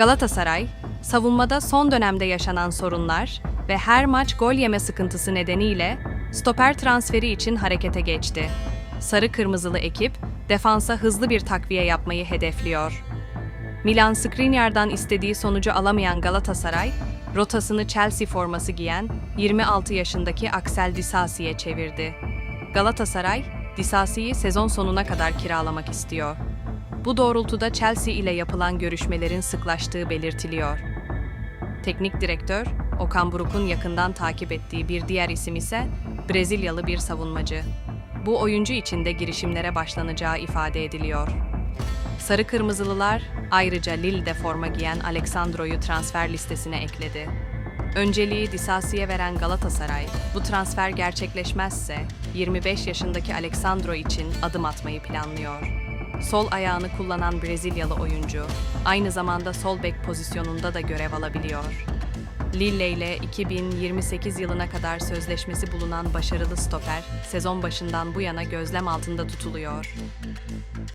Galatasaray, savunmada son dönemde yaşanan sorunlar ve her maç gol yeme sıkıntısı nedeniyle stoper transferi için harekete geçti. Sarı kırmızılı ekip defansa hızlı bir takviye yapmayı hedefliyor. Milan Skriniar'dan istediği sonucu alamayan Galatasaray, rotasını Chelsea forması giyen 26 yaşındaki Axel Disasi'ye çevirdi. Galatasaray, Disasi'yi sezon sonuna kadar kiralamak istiyor. Bu doğrultuda Chelsea ile yapılan görüşmelerin sıklaştığı belirtiliyor. Teknik direktör, Okan Buruk'un yakından takip ettiği bir diğer isim ise Brezilyalı bir savunmacı. Bu oyuncu için de girişimlere başlanacağı ifade ediliyor. Sarı Kırmızılılar ayrıca Lille'de forma giyen Alexandro'yu transfer listesine ekledi. Önceliği Disasi'ye veren Galatasaray, bu transfer gerçekleşmezse 25 yaşındaki Alexandro için adım atmayı planlıyor. Sol ayağını kullanan Brezilyalı oyuncu, aynı zamanda sol bek pozisyonunda da görev alabiliyor. Lille ile 2028 yılına kadar sözleşmesi bulunan başarılı stoper, sezon başından bu yana gözlem altında tutuluyor.